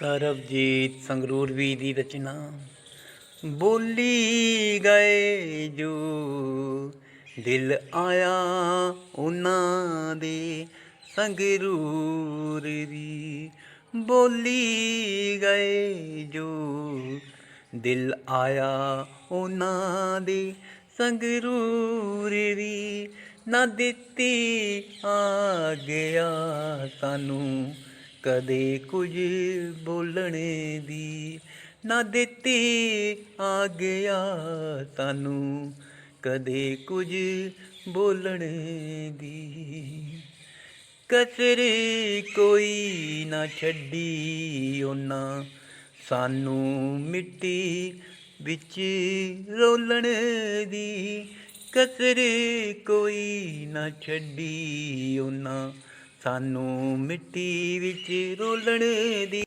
ਸਰਬਜੀਤ ਸੰਗਰੂਰ ਵੀ ਦੀ ਰਚਨਾ। ਬੋਲੀ ਗਏ ਜੋ ਦਿਲ ਆਇਆ ਉਹਨਾਂ ਦੇ ਸੰਗਰੂਰ ਦੀ। ਬੋਲੀ ਗਏ ਜੋ ਦਿਲ ਆਇਆ ਉਹਨਾਂ ਦੇ ਸੰਗਰੂਰ ਦੀ। ਨਾ ਦਿੱਤੀ ਆ ਗਿਆ ਸਾਨੂੰ ਕਦੇ ਕੁਝ ਬੋਲਣ ਦੀ ਨਾ ਦਿੱਤੀ ਆ ਗਿਆ ਸਾਨੂੰ ਕਦੇ ਕੁਝ ਬੋਲਣ ਦੀ। ਕਸਰ ਕੋਈ ਨਾ ਛੱਡੀ ਉਹਨਾਂ, ਸਾਨੂੰ ਮਿੱਟੀ ਵਿੱਚ ਰੋਲਣ ਦੀ। ਕਸਰ ਕੋਈ ਨਾ ਛੱਡੀ ਉਹਨਾਂ ਸਾਨੂੰ ਮਿੱਟੀ ਵਿੱਚ ਰੋਲਣ ਦੀ